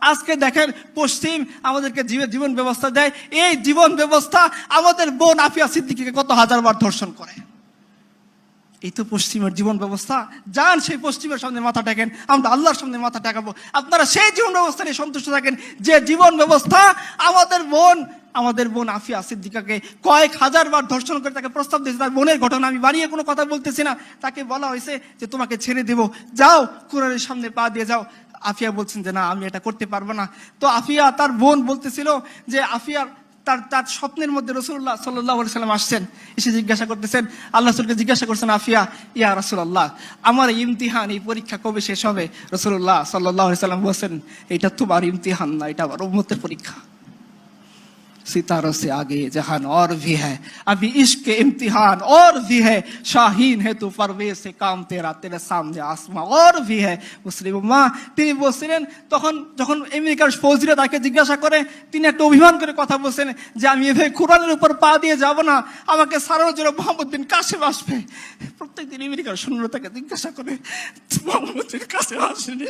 আজকে দেখেন পশ্চিম আমাদেরকে জীব- জীবন ব্যবস্থা দেয়। এই জীবন ব্যবস্থা আমাদের বোন আফিয়া সিদ্দিকিকে কত হাজার বার ধর্ষণ করে। এই তো পশ্চিমের জীবন ব্যবস্থা। যান সেই পশ্চিমের সামনে মাথা টেকেন আমরা আল্লাহর সামনে মাথা টেকাবো আপনারা সেই জীবন ব্যবস্থা নিয়ে সন্তুষ্ট থাকেন যে জীবন ব্যবস্থা আমাদের বোন আমাদের বোন আফিয়া সিদ্দিকাকে কয়েক হাজার বার ধর্ষণ করে তাকে প্রস্তাব দিয়েছে। তার বোনের ঘটনা আমি বানিয়ে কোনো কথা বলতেছি না। তাকে বলা হয়েছে যে তোমাকে ছেড়ে দেব। যাও কোরআনের সামনে পা দিয়ে যাও। আফিয়া বলছেন যে, না, আমি এটা করতে পারব না। তো আফিয়া তার বোন বলতেছিল যে আফিয়ার তার তার স্বপ্নের মধ্যে রসুল্লাহ সাল্লাহ সাল্লাম আসছেন। এসে জিজ্ঞাসা করতেছেন, আল্লাহ রসুলকে জিজ্ঞাসা করছেন, আফিয়া, ইয়া রসুল্লাহ আমার ইমতিহান, এই পরীক্ষা কবে শেষ হবে? রসুল্লাহ সাল্লাহ সাল্লাম বলছেন এটা তোমার ইমতিহান না, এটা আমার উম্মতের পরীক্ষা। सितारों से आगे जहान और भी है अभी इश्क के इम्तिहान और भी है शाहीन है तू परवेज से काम तेरा तेरे सामने आसमां और भी है মুসলিম মা তিনি বলছিলেন তখন যখন আমেরিকার ফৌজিরা তাকে জিজ্ঞাসা করে তিনি একটা অভিমান করে কথা বলছেন যে আমি এভাবে কোরআনের উপর পা দিয়ে যাব না আমাকে সারানোর জন্য মোহাম্মদ বিন কাসেম আসবে প্রত্যেকদিন আমেরিকার সৈন্য তাকে জিজ্ঞাসা করে মোহাম্মদ বিন কাসেম আসেনি